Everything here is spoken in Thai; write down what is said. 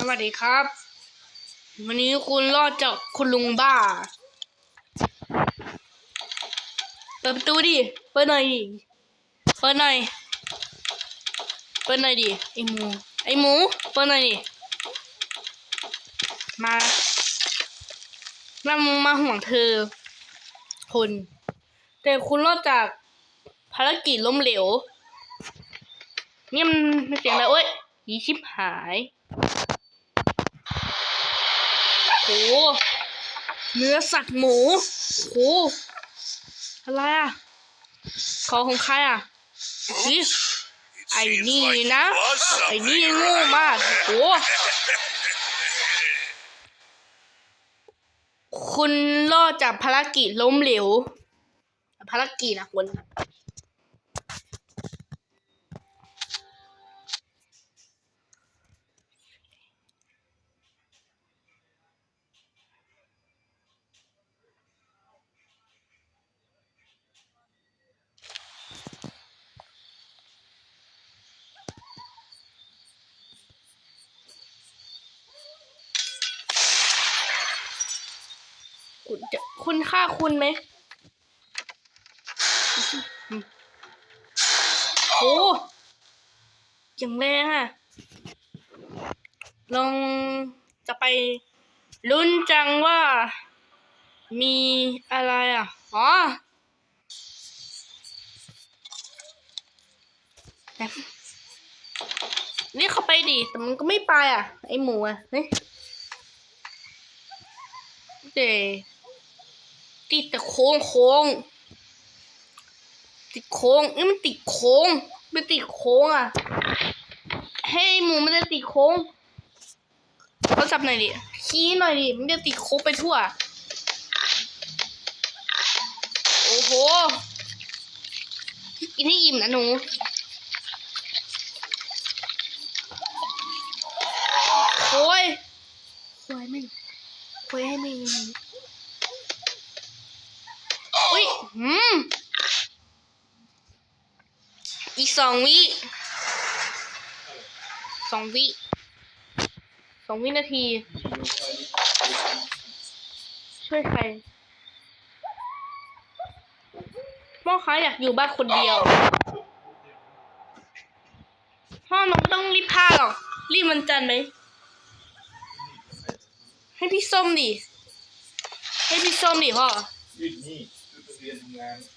สวัสดีครับ วันนี้คุณรอดจากคุณลุงบ้า เปิดประตูดิ เปิดหน่อยดิเปิดหน่อย เปิดหน่อยดิ ไอหมู ไอหมู เปิดหน่อยดิ มามามาห่วงเธอคุณแต่คุณรอดจากภารกิจล้มเหลวเนี่ยมันมันเสียงอะไรโอ้ยยีชิบหาย โหเนื้อสัตว์หมูโหอะไรอะขอของใครอะนี่ไอ้นี่นะ ไอ้นี่โง่มากโหคุณรอดจากภารกิจล้มเหลวภารกิจนะคุณ คุณจะคุณฆ่าคุณไหมโอ้ย่างแรงอะ ลองจะไปลุ้นจังว่า มีอะไรอะ อ๋อแบบเรียกเขาไปดิแต่มันก็ไม่ไปอะ ไอหมูอะเฮ้ยเด ติดแต่โค้งโค้งติดโค้งนี่มันติดโค้งไม่ติดโค้งอะให้หมูมันจะติดโค้งเขาจับหน่อยดิชี้หน่อยดิมันจะติดโค้งไปทั่ว โอ้โหกินให้อิ่มนะหนูโอ้ยสวยไหมคุยให้มีอุ้ยอืม อีกสองวิสองวิสองวินาที ช่วยใครพ่อค้าอยากอยู่บ้านคนเดียว พ่อน้องต้องรีบพาหรอก รีบมันจันไหม ให้พี่ส้มดิ ให้พี่ส้มดิพ่อ ยืด